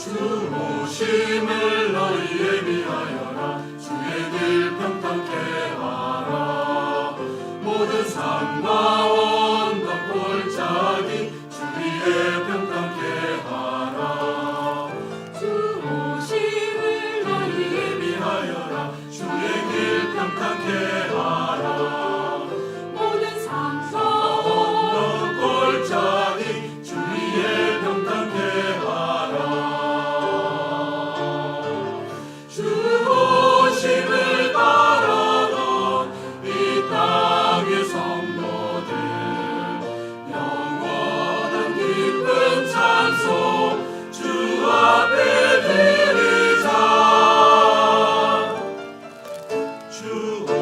주 오심을 너희에 위하여라. 주의 길 평탄케 하라. 모든 산과 언덕 골짜기 주 위에 평탄케 하라. 주 오심을 너희에 위하여라. 주의 길 평탄케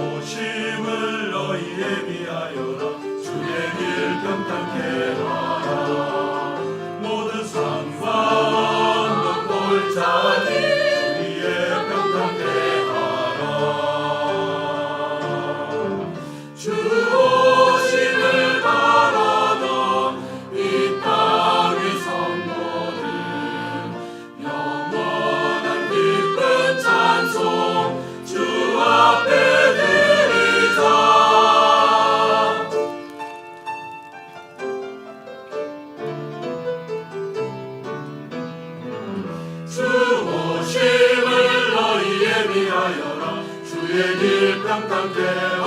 주 오심을 너희에 위하여라. 주의 길 하여라 주의 길 평탄케